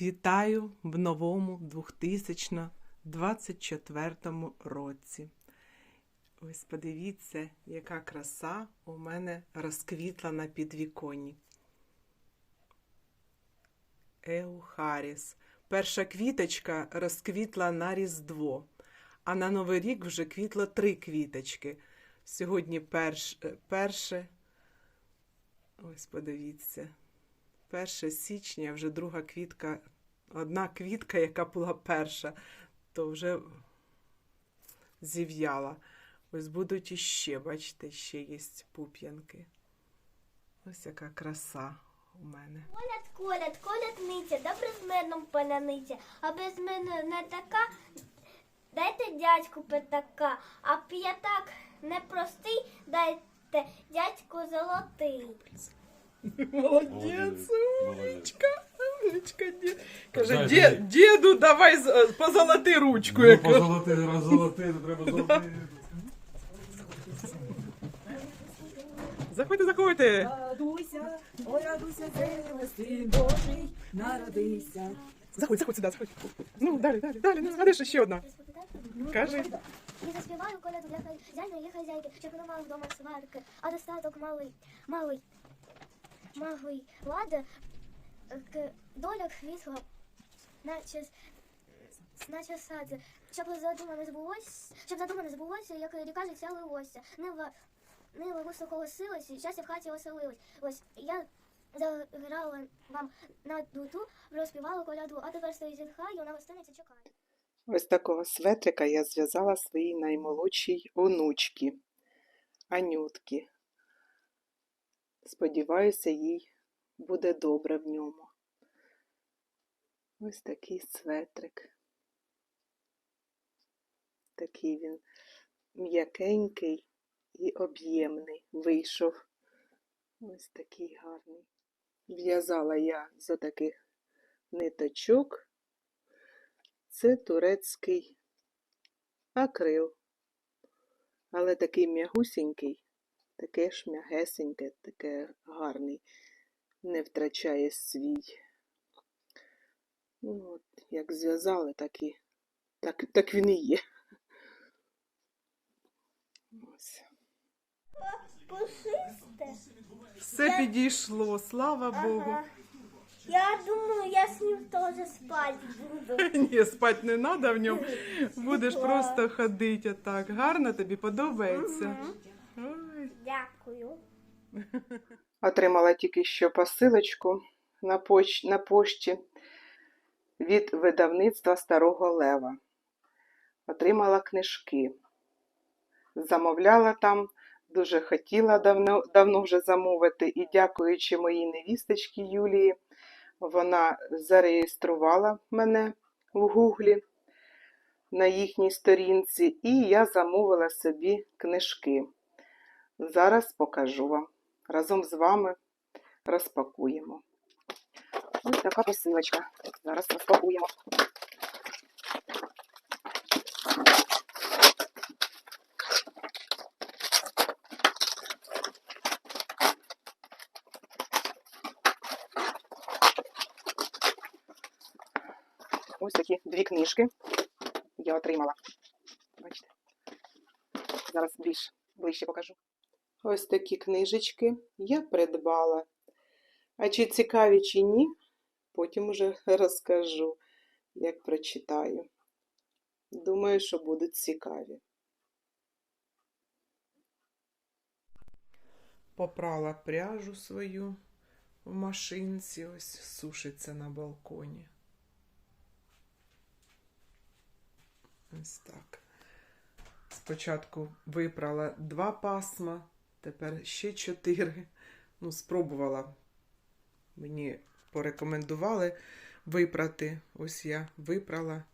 Вітаю в новому 2024 році. Ось подивіться, яка краса у мене розквітла на підвіконні. Еухаріс. Перша квіточка розквітла на Різдво, а на Новий рік вже квітло три квіточки. Сьогодні перш, перше. Ось подивіться. 1 січня, вже друга квітка, одна квітка, яка була перша, то вже зів'яла. Ось будуть іще, бачите, ще є пуп'янки. Ось яка краса у мене. Коляд, коляд, колядниця, добре з мирном поляниця, а без мене не така. Дайте дядьку п'ятака, а п'ятак непростий, дайте дядьку золотий. Молодець, умничка, умничка. дід. Каже, Дай, «Дє- діду, давай з- е, позолоти ручку. Ну, яку». позолоти, роззолоти, треба золоти. Заходьте, заходьте. Радуйся, ой, радуйся, син Божий, народився. Заходь, заходь сюди, заходь. Ну, далі, далі, далі, ну, згадиш ще одна. Кажи. Я заспіваю коляду для хазяїна і хазяйки, щоб не мав вдома сварки, а достаток малий, малий, малий лада, доля квітла, наче, наче садзе, щоб задумане збулося, щоб задумане збулося, як ріка життя лилося. Нива, нива густо колосилась, і щастя в хаті оселилось. Ось я заграла вам на дуту, розпівала коляду, а тепер стоїть зітхаю, на гостиниці чекаю. Ось такого светрика я зв'язала своїй наймолодшій онучці, Анютки. Сподіваюся, їй буде добре в ньому. Ось такий светрик. Такий він м'якенький і об'ємний вийшов. Ось такий гарний. В'язала я з отаких ниточок. Це турецький акрил. Але такий м'ягусінький, таке ж м'ягесеньке, таке гарний, не втрачає свій. Ну, от, як зв'язали, так і так, так він і є. Ось. Пушисте? Все підійшло, слава Богу. Я думаю, я с ним тоже спать буду. Ні, спати не треба в ньому. Будеш просто ходити отак. Гарно тобі подобається. Ой. Дякую. Отримала тільки що посилочку на, поч... на пошті від видавництва Старого Лева. Отримала книжки. Замовляла там, дуже хотіла давно, давно вже замовити, і дякуючи моїй невісточці Юлії, вона зареєструвала мене в Гуглі на їхній сторінці, і я замовила собі книжки. Зараз покажу вам разом з вами розпакуємо. Ось така посилочка. Зараз розпакуємо. Ось такі дві книжки я отримала. Бачите? Зараз більш ближче покажу. Ось такі книжечки я придбала. А чи цікаві, чи ні, потім уже розкажу, як прочитаю. Думаю, що будуть цікаві. Попрала пряжу свою в машинці, ось сушиться на балконі. Ось так. Спочатку випрала два пасма, тепер ще чотири. Ну, спробувала. Мені порекомендували випрати. Ось я випрала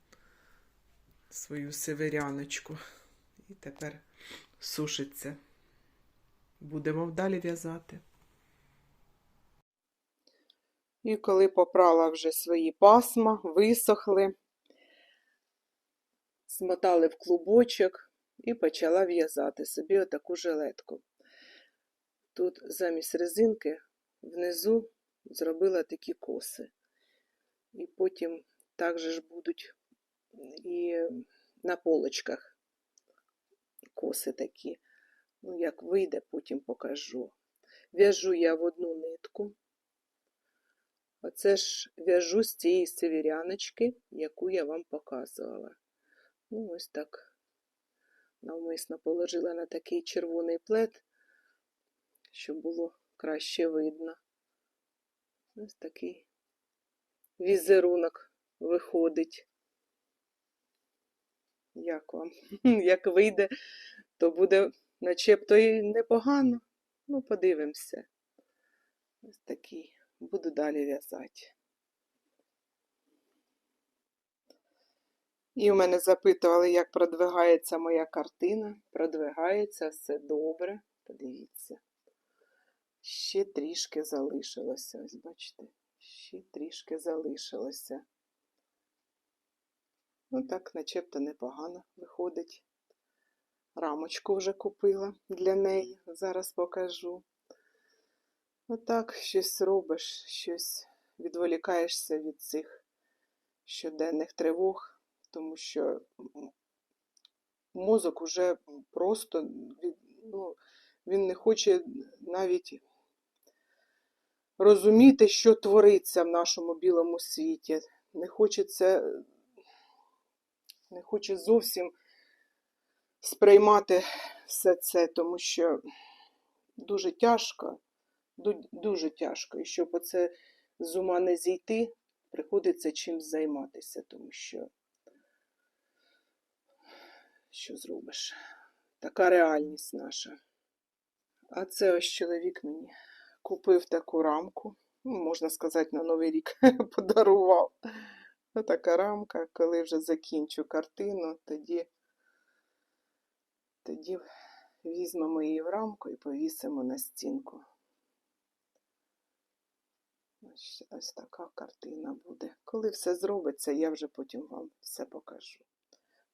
свою северяночку. І тепер сушиться. Будемо далі в'язати. І коли попрала вже свої пасма, висохли, змотали в клубочок і почала в'язати собі отаку жилетку. Тут замість резинки внизу зробила такі коси. І потім також ж будуть і на полочках коси такі. Ну, як вийде, потім покажу. В'яжу я в одну нитку. Оце ж в'яжу з цієї северяночки, яку я вам показувала. Ну, ось так навмисно положила на такий червоний плед, щоб було краще видно. Ось такий візерунок виходить. Як вам? Як вийде, то буде начебто і непогано. Ну, подивимося. Ось такий. Буду далі в'язати. І у мене запитували, як продвигається моя картина. Продвигається все добре. Подивіться. Ще трішки залишилося. Ось бачите, ще трішки залишилося. Ну так, начебто непогано виходить. Рамочку вже купила для неї. Зараз покажу. Отак щось робиш, щось відволікаєшся від цих щоденних тривог, тому що мозок уже просто ну, він не хоче навіть розуміти, що твориться в нашому білому світі. Не хоче це, не хоче зовсім сприймати все це, тому що дуже тяжко, дуже тяжко. І щоб оце з ума не зійти, приходиться чимсь займатися, тому що що зробиш? Така реальність наша. А це ось чоловік мені купив таку рамку. Ну, можна сказати, на Новий рік подарував. Така рамка, коли вже закінчу картину, тоді, тоді візьмемо її в рамку і повісимо на стінку. Ось, ось така картина буде. Коли все зробиться, я вже потім вам все покажу.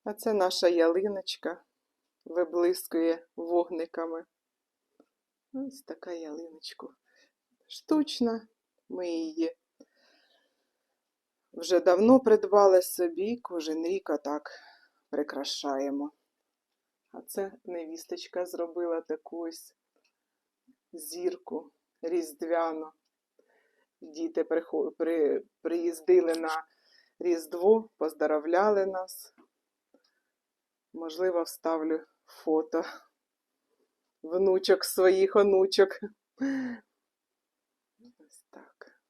А це наша ялиночка виблискує вогниками. Ось така ялиночка. Штучна. Ми її вже давно придбали собі, кожен рік отак прикрашаємо. А це невісточка зробила таку ось зірку різдвяну. Діти при, приїздили на Різдво, поздоровляли нас. Можливо, вставлю фото внучок своїх онучок. Ось так.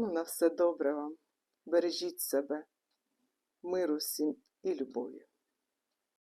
Ну, на все добре вам. Бережіть себе, миру всім і любові.